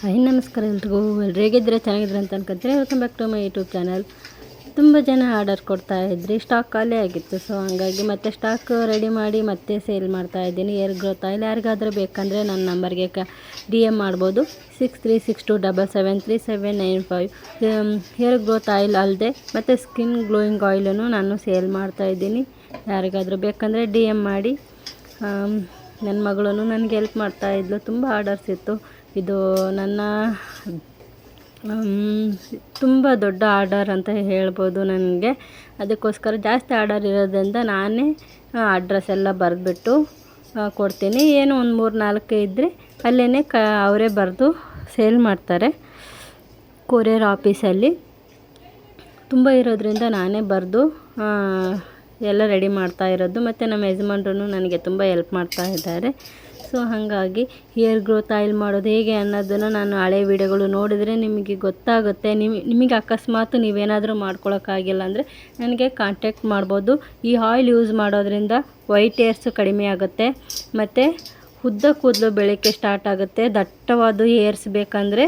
Hi, ನಮಸ್ಕಾರ ಎಲ್ರಿಗೂ. ಎಲ್ರು ಹೇಗಿದ್ರೆ ಚೆನ್ನಾಗಿದ್ರೆ ಅಂತ ಅನ್ಕೊಂತೀನಿ welcome back to my YouTube channel ತುಂಬ ಜನ ಆರ್ಡರ್ ಕೊಡ್ತಾ ಇದ್ರಿ. ಸ್ಟಾಕ್ ಖಾಲಿ ಆಗಿತ್ತು ಸೊ ಹಂಗಾಗಿ ಮತ್ತೆ ಸ್ಟಾಕ್ ರೆಡಿ ಮಾಡಿ ಮತ್ತೆ ಸೇಲ್ ಮಾಡ್ತಾ ಇದ್ದೀನಿ. ಏರ್ ಗ್ರೋತ್ ಆಯಿಲ್ ಯಾರಿಗಾದರೂ ಬೇಕಂದರೆ ನನ್ನ ನಂಬರ್ಗೆ ಕ ಡಿ ಎಂ ಮಾಡ್ಬೋದು. Six three six two double seven three seven nine five hair growth oil ಅಲ್ಲದೆ ಮತ್ತು ಸ್ಕಿನ್ ಗ್ಲೋಯಿಂಗ್ ಆಯಿಲನ್ನು ನಾನು ಸೇಲ್ ಮಾಡ್ತಾ ಇದ್ದೀನಿ. ಯಾರಿಗಾದರೂ ಬೇಕಂದರೆ ಡಿ ಎಂ ಮಾಡಿ. ನನ್ನ ಮಗಳೂ ನನಗೆ ಹೆಲ್ಪ್ ಮಾಡ್ತಾ ಇದ್ಲು. ತುಂಬ ಆರ್ಡರ್ಸ್ ಇತ್ತು. ಇದು ನನ್ನ ತುಂಬ ದೊಡ್ಡ ಆರ್ಡರ್ ಅಂತ ಹೇಳ್ಬೋದು ನನಗೆ. ಅದಕ್ಕೋಸ್ಕರ ಜಾಸ್ತಿ ಆರ್ಡರ್ ಇರೋದ್ರಿಂದ ನಾನೇ ಅಡ್ರೆಸ್ ಎಲ್ಲ ಬರೆದ್ಬಿಟ್ಟು ಕೊಡ್ತೀನಿ. ಏನು ಒಂದು ಮೂರು ನಾಲ್ಕು ಇದ್ದರೆ ಅಲ್ಲೇ ಕ, ಅವರೇ ಬರೆದು ಸೇಲ್ ಮಾಡ್ತಾರೆ ಕೊರಿಯರ್ ಆಫೀಸಲ್ಲಿ. ತುಂಬ ಇರೋದ್ರಿಂದ ನಾನೇ ಬರೆದು ಎಲ್ಲ ರೆಡಿ ಮಾಡ್ತಾ ಇರೋದು. ಮತ್ತು ನಮ್ಮ ಯಜಮಾನ್ರು ನನಗೆ ತುಂಬ ಹೆಲ್ಪ್ ಮಾಡ್ತಾ ಇದ್ದಾರೆ. ಸೊ ಹಾಗಾಗಿ ಹೇರ್ ಗ್ರೋತ್ ಆಯಿಲ್ ಮಾಡೋದು ಹೇಗೆ ಅನ್ನೋದನ್ನು ನಾನು ಹಳೆ ವಿಡಿಯೋಗಳು ನೋಡಿದರೆ ನಿಮಗೆ ಗೊತ್ತಾಗುತ್ತೆ. ನಿಮಗೆ ನಿಮಗೆ ಅಕಸ್ಮಾತ್ ನೀವೇನಾದರೂ ಮಾಡ್ಕೊಳೋಕ್ಕಾಗಿಲ್ಲ ಅಂದರೆ ನನಗೆ ಕಾಂಟ್ಯಾಕ್ಟ್ ಮಾಡ್ಬೋದು. ಈ ಆಯಿಲ್ ಯೂಸ್ ಮಾಡೋದ್ರಿಂದ ವೈಟ್ ಏರ್ಸು ಕಡಿಮೆ ಆಗುತ್ತೆ. ಮತ್ತು ಉದ್ದ ಕೂದಲು ಬೆಳಕ್ಕೆ ಸ್ಟಾರ್ಟ್ ಆಗುತ್ತೆ. ದಟ್ಟವಾದ ಹೇರ್ಸ್ ಬೇಕಂದರೆ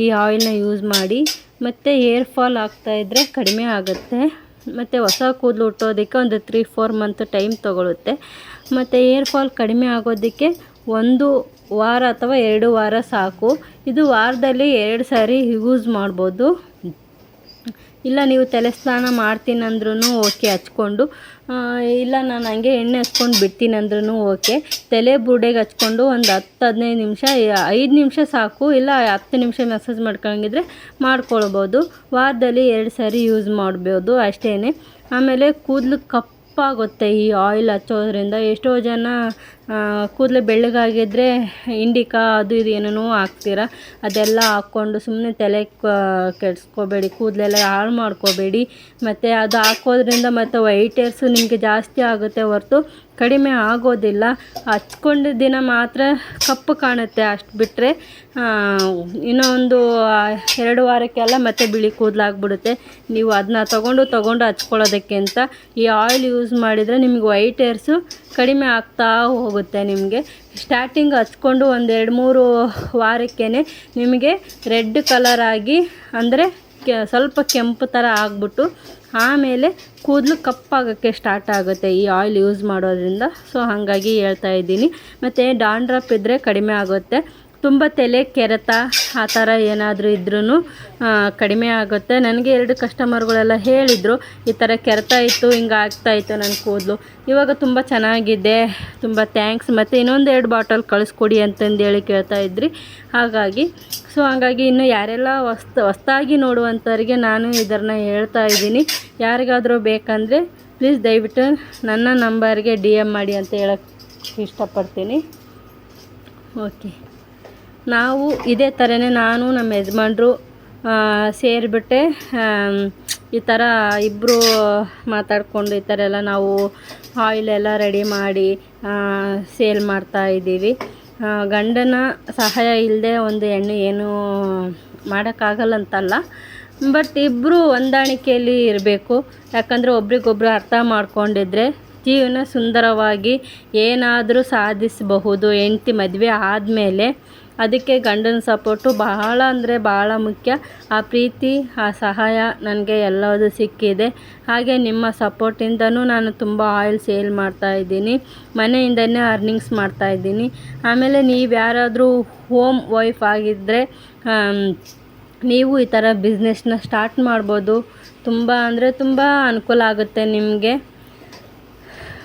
ಈ ಆಯಿಲ್ನ ಯೂಸ್ ಮಾಡಿ, ಮತ್ತು ಏರ್ ಫಾಲ್ ಆಗ್ತಾಯಿದ್ರೆ ಕಡಿಮೆ ಆಗುತ್ತೆ. ಮತ್ತು ಹೊಸ ಕೂದಲು ಹುಟ್ಟೋದಕ್ಕೆ ಒಂದು ತ್ರೀ ಫೋರ್ ಮಂತ್ ಟೈಮ್ ತೊಗೊಳುತ್ತೆ. ಮತ್ತು ಏರ್ ಫಾಲ್ ಕಡಿಮೆ ಆಗೋದಕ್ಕೆ ಒಂದು ವಾರ ಅಥವಾ ಎರಡು ವಾರ ಸಾಕು. ಇದು ವಾರದಲ್ಲಿ ಎರಡು ಸಾರಿ ಯೂಸ್ ಮಾಡ್ಬೋದು. ಇಲ್ಲ, ನೀವು ತಲೆ ಸ್ನಾನ ಮಾಡ್ತೀನಿ ಅಂದ್ರೂ ಓಕೆ ಹಚ್ಕೊಂಡು. ಇಲ್ಲ, ನಾನು ಹಂಗೆ ಎಣ್ಣೆ ಹಚ್ಕೊಂಡು ಬಿಡ್ತೀನಿ ಅಂದ್ರೂ ಓಕೆ ತಲೆ ಬುರುಡೆಗೆ ಹಚ್ಕೊಂಡು ಒಂದು ಹತ್ತು, ಹದಿನೈದು ನಿಮಿಷ ಐದು ನಿಮಿಷ ಸಾಕು. ಇಲ್ಲ, ಹತ್ತು ನಿಮಿಷ ಮೆಸೇಜ್ ಮಾಡ್ಕೊಂಡಿದ್ರೆ ಮಾಡ್ಕೊಳ್ಬೋದು. ವಾರದಲ್ಲಿ ಎರಡು ಸಾರಿ ಯೂಸ್ ಮಾಡ್ಬೋದು ಅಷ್ಟೇ ಆಮೇಲೆ ಕೂದಲು ಕಪ್ ಕಪ್ಪಾಗುತ್ತೆ ಈ ಆಯಿಲ್ ಹಚ್ಚೋದ್ರಿಂದ. ಎಷ್ಟೋ ಜನ ಕೂದಲು ಬೆಳ್ಳಗಾಗಿದ್ದರೆ ಇಂಡಿಕಾ ಅದು ಇದು ಏನೇನೋ ಹಾಕ್ತೀರ, ಅದೆಲ್ಲ ಹಾಕ್ಕೊಂಡು ಸುಮ್ಮನೆ ತಲೆ ಕೆಡಿಸ್ಕೋಬೇಡಿ, ಕೂದಲೆಲ್ಲ ಹಾಳು ಮಾಡ್ಕೋಬೇಡಿ. ಮತ್ತು ಅದು ಹಾಕೋದ್ರಿಂದ ಮತ್ತು ವೈಟ್ ಏರ್ಸು ನಿಮಗೆ ಜಾಸ್ತಿ ಆಗುತ್ತೆ ಹೊರತು ಕಡಿಮೆ ಆಗೋದಿಲ್ಲ. ಹಚ್ಕೊಂಡಿದ್ದ ದಿನ ಮಾತ್ರ ಕಪ್ಪು ಕಾಣುತ್ತೆ ಅಷ್ಟು ಬಿಟ್ಟರೆ ಇನ್ನೂ ಒಂದು ಎರಡು ವಾರಕ್ಕೆಲ್ಲ ಮತ್ತೆ ಬಿಳಿ ಕೂದಲಾಗ್ಬಿಡುತ್ತೆ ನೀವು ಅದನ್ನ ತಗೊಂಡು ತಗೊಂಡು ಹಚ್ಕೊಳ್ಳೋದಕ್ಕಿಂತ ಈ ಆಯಿಲ್ ಯೂಸ್ ಮಾಡಿದರೆ ನಿಮಗೆ ವೈಟ್ ಏರ್ಸು ಕಡಿಮೆ ಆಗ್ತಾ ಹೋಗುತ್ತೆ. ನಿಮಗೆ. ಸ್ಟಾರ್ಟಿಂಗ್ ಹಚ್ಕೊಂಡು ಒಂದು ಎರಡು ಮೂರು ವಾರಕ್ಕೇ ನಿಮಗೆ ರೆಡ್ ಕಲರ್ ಆಗಿ ಅಂದರೆ ಕೆ, ಸ್ವಲ್ಪ ಕೆಂಪು ಥರ ಆಗಿಬಿಟ್ಟು ಆಮೇಲೆ ಕೂದಲು ಕಪ್ಪಾಗೋಕ್ಕೆ ಸ್ಟಾರ್ಟ್ ಆಗುತ್ತೆ ಈ ಆಯಿಲ್ ಯೂಸ್ ಮಾಡೋದ್ರಿಂದ. ಸೊ ಹಾಗಾಗಿ ಹೇಳ್ತಾ ಇದ್ದೀನಿ. ಮತ್ತು ಡಾಂಡ್ರಪ್ ಇದ್ದರೆ ಕಡಿಮೆ ಆಗುತ್ತೆ. ತುಂಬ ತಲೆ ಕೆರೆತ, ಆ ಥರ ಏನಾದರೂ ಇದ್ರೂ ಕಡಿಮೆ ಆಗುತ್ತೆ. ನನಗೆ ಎರಡು ಕಸ್ಟಮರ್ಗಳೆಲ್ಲ ಹೇಳಿದರು, ಈ ಥರ ಕೆರೆತ ಇತ್ತು, ಹಿಂಗೆ ಆಗ್ತಾಯಿತ್ತು ನನ್ನ ಕೂದಲು. ಇವಾಗ ತುಂಬ ಚೆನ್ನಾಗಿದೆ, ತುಂಬ ಥ್ಯಾಂಕ್ಸ್ ಮತ್ತು ಇನ್ನೊಂದು ಎರಡು ಬಾಟಲ್ ಕಳಿಸ್ಕೊಡಿ ಅಂತಂದೇಳಿ ಕೇಳ್ತಾ ಇದ್ರಿ. ಹಾಗಾಗಿ ಸೊ ಹಾಗಾಗಿ ಇನ್ನು ಯಾರೆಲ್ಲ ಹೊಸ್ತ, ಹೊಸ್ತಾಗಿ ನೋಡುವಂಥವ್ರಿಗೆ ನಾನು ಇದನ್ನು ಹೇಳ್ತಾ ಇದ್ದೀನಿ. ಯಾರಿಗಾದರೂ ಬೇಕಂದರೆ ಪ್ಲೀಸ್ ದಯವಿಟ್ಟು ನನ್ನ ನಂಬರ್ಗೆ ಡಿ ಎಂ ಮಾಡಿ ಅಂತ ಹೇಳಕ್ಕೆ ಇಷ್ಟಪಡ್ತೀನಿ. ಓಕೆ ನಾವು ಇದೇ ಥರನೇ ನಾನು ನಮ್ಮ ಯಜಮಾನ್ರು ಸೇರಿಬಿಟ್ಟೆ ಈ ಥರ ಇಬ್ಬರು ಮಾತಾಡಿಕೊಂಡು ಈ ಥರ ಎಲ್ಲ ನಾವು ಆಯಿಲೆಲ್ಲ ರೆಡಿ ಮಾಡಿ ಸೇಲ್ ಮಾಡ್ತಾ ಇದ್ದೀವಿ. ಗಂಡನ ಸಹಾಯ ಇಲ್ಲದೆ ಒಂದು ಹೆಣ್ಣು ಏನೂ ಮಾಡೋಕ್ಕಾಗಲ್ಲಂತಲ್ಲ ಬಟ್ ಇಬ್ಬರು ಹೊಂದಾಣಿಕೆಯಲ್ಲಿ ಇರಬೇಕು. ಯಾಕಂದರೆ ಒಬ್ರಿಗೊಬ್ರು ಅರ್ಥ ಮಾಡಿಕೊಂಡಿದ್ರೆ ಜೀವನ ಸುಂದರವಾಗಿ ಏನಾದರೂ ಸಾಧಿಸಬಹುದು. ಹೆಂಡ್ತಿ ಮದುವೆ ಆದಮೇಲೆ ಅದಕ್ಕೆ ಗಂಡನ ಸಪೋರ್ಟು ಬಹಳ ಅಂದರೆ ಬಹಳ ಮುಖ್ಯ. ಆ ಪ್ರೀತಿ, ಆ ಸಹಾಯ ನನಗೆ ಎಲ್ಲದೂ ಸಿಕ್ಕಿದೆ. ಹಾಗೆ ನಿಮ್ಮ ಸಪೋರ್ಟಿಂದನೂ ನಾನು ತುಂಬ ಆಯಿಲ್ ಸೇಲ್ ಮಾಡ್ತಾ ಇದ್ದೀನಿ. ಮನೆಯಿಂದನೇ ಅರ್ನಿಂಗ್ಸ್ ಮಾಡ್ತಾ ಇದ್ದೀನಿ. ಆಮೇಲೆ ನೀವು ಯಾರಾದರೂ ಹೋಮ್ ವೈಫ್ ಆಗಿದ್ದರೆ ನೀವು ಈ ಥರ ಬಿಸ್ನೆಸ್ನ ಸ್ಟಾರ್ಟ್ ಮಾಡ್ಬೋದು. ತುಂಬ ಅಂದರೆ ತುಂಬ ಅನುಕೂಲ ಆಗುತ್ತೆ ನಿಮಗೆ.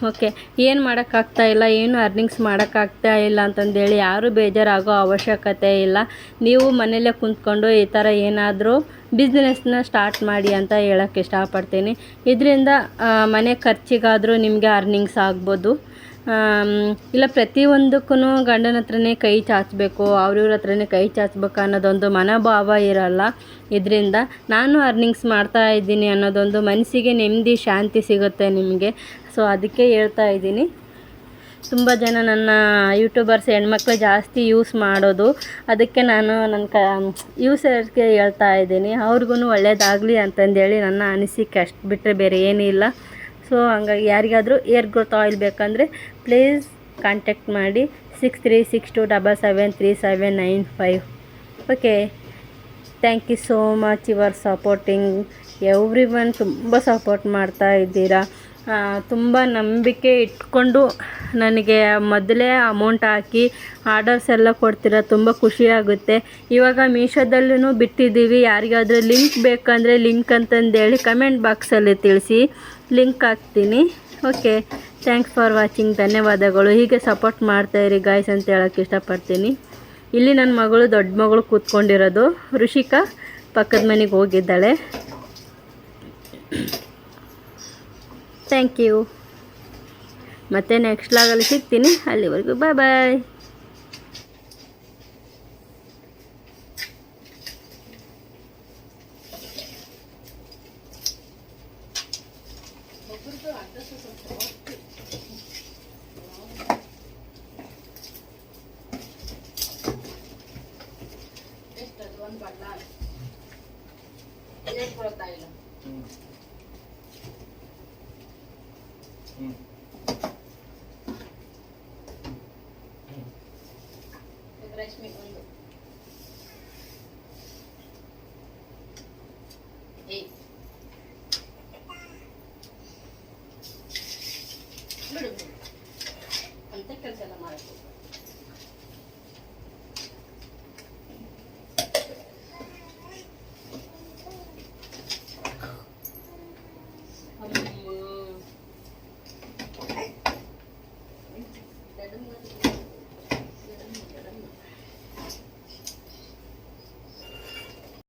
ಓಕೆ, ಏನು ಮಾಡೋಕ್ಕಾಗ್ತಾ ಇಲ್ಲ, ಏನು ಅರ್ನಿಂಗ್ಸ್ ಮಾಡೋಕ್ಕಾಗ್ತಾ ಇಲ್ಲ ಅಂತಂದೇಳಿ ಯಾರೂ ಬೇಜಾರಾಗೋ ಅವಶ್ಯಕತೆ ಇಲ್ಲ. ನೀವು ಮನೆಯಲ್ಲೇ ಕುಂತ್ಕೊಂಡು ಈ ಥರ ಏನಾದರೂ ಬಿಸ್ನೆಸ್ನ ಸ್ಟಾರ್ಟ್ ಮಾಡಿ ಅಂತ ಹೇಳೋಕ್ಕೆ ಇಷ್ಟಪಡ್ತೀನಿ. ಇದರಿಂದ ಮನೆ ಖರ್ಚಿಗಾದರೂ ನಿಮಗೆ ಅರ್ನಿಂಗ್ಸ್ ಆಗ್ಬೋದು. ಇಲ್ಲ ಪ್ರತಿಯೊಂದಕ್ಕೂ ಗಂಡನ ಹತ್ರನೇ ಕೈ ಚಾಚಬೇಕು ಅವ್ರಿವ್ರ ಹತ್ರನೇ ಕೈ ಚಾಚಬೇಕು ಅನ್ನೋದೊಂದು ಮನೋಭಾವ ಇರಲ್ಲ. ಇದರಿಂದ ನಾನು ಅರ್ನಿಂಗ್ಸ್ ಮಾಡ್ತಾ ಇದ್ದೀನಿ ಅನ್ನೋದೊಂದು ಮನಸ್ಸಿಗೆ ನೆಮ್ಮದಿ, ಶಾಂತಿ ಸಿಗುತ್ತೆ ನಿಮಗೆ. ಸೊ ಅದಕ್ಕೆ ಹೇಳ್ತಾ ಇದ್ದೀನಿ. ತುಂಬ ಜನ ನನ್ನ ಯೂಟ್ಯೂಬರ್ಸ್ ಹೆಣ್ಮಕ್ಳು ಜಾಸ್ತಿ ಯೂಸ್ ಮಾಡೋದು. ಅದಕ್ಕೆ ನಾನು ನನ್ನ ಕ ಯೂಸರ್ಸ್ಗೆ ಹೇಳ್ತಾ ಇದ್ದೀನಿ. ಅವ್ರಿಗೂ ಒಳ್ಳೇದಾಗಲಿ ಅಂತಂದೇಳಿ ನನ್ನ ಅನಿಸಿಕೆ ಅಷ್ಟು ಬಿಟ್ಟರೆ ಬೇರೆ ಏನೂ ಇಲ್ಲ. ಸೊ ಹಂಗಾಗಿ ಯಾರಿಗಾದರೂ ಏರ್ ಗ್ರೋತ್ ಆಯಿಲ್ ಬೇಕಂದರೆ ಪ್ಲೀಸ್ ಕಾಂಟ್ಯಾಕ್ಟ್ ಮಾಡಿ six three six two double seven three seven nine five okay thank you so much your supporting everyone ತುಂಬ ಸಪೋರ್ಟ್ ಮಾಡ್ತಾ ಇದ್ದೀರಾ. ತುಂಬ ನಂಬಿಕೆ ಇಟ್ಕೊಂಡು ನನಗೆ ಮೊದಲೇ ಅಮೌಂಟ್ ಹಾಕಿ ಆರ್ಡರ್ಸ್ ಎಲ್ಲ ಕೊಡ್ತೀರ ತುಂಬ ಖುಷಿಯಾಗುತ್ತೆ ಇವಾಗ ಮೀಶೋದಲ್ಲೂ ಬಿಟ್ಟಿದ್ದೀವಿ. ಯಾರಿಗಾದರೂ ಲಿಂಕ್ ಬೇಕಂದರೆ ಲಿಂಕ್ ಅಂತಂದೇಳಿ ಕಮೆಂಟ್ ಬಾಕ್ಸಲ್ಲಿ ತಿಳಿಸಿ ಲಿಂಕ್ ಹಾಕ್ತೀನಿ. ಓಕೆ ಥ್ಯಾಂಕ್ಸ್ ಫಾರ್ ವಾಚಿಂಗ್ ಧನ್ಯವಾದಗಳು. ಹೀಗೆ ಸಪೋರ್ಟ್ ಮಾಡ್ತಾಯಿರಿ ಗಾಯ್ಸ್ ಅಂತ ಹೇಳೋಕ್ಕೆ ಇಷ್ಟಪಡ್ತೀನಿ. ಇಲ್ಲಿ ನನ್ನ ಮಗಳು ದೊಡ್ಡ ಮಗಳು ಕೂತ್ಕೊಂಡಿರೋದು. ಋಷಿಕಾ ಪಕ್ಕದ ಮನೆಗೆ ಹೋಗಿದ್ದಾಳೆ. ಥ್ಯಾಂಕ್ ಯು ಮತ್ತೆ ನೆಕ್ಸ್ಟ್ ಲಾಗಲ್ಲಿ ಸಿಗ್ತೀನಿ. ಅಲ್ಲಿವರೆಗೂ ಬಾಯ್ ಬಾಯ್ ಒಂದು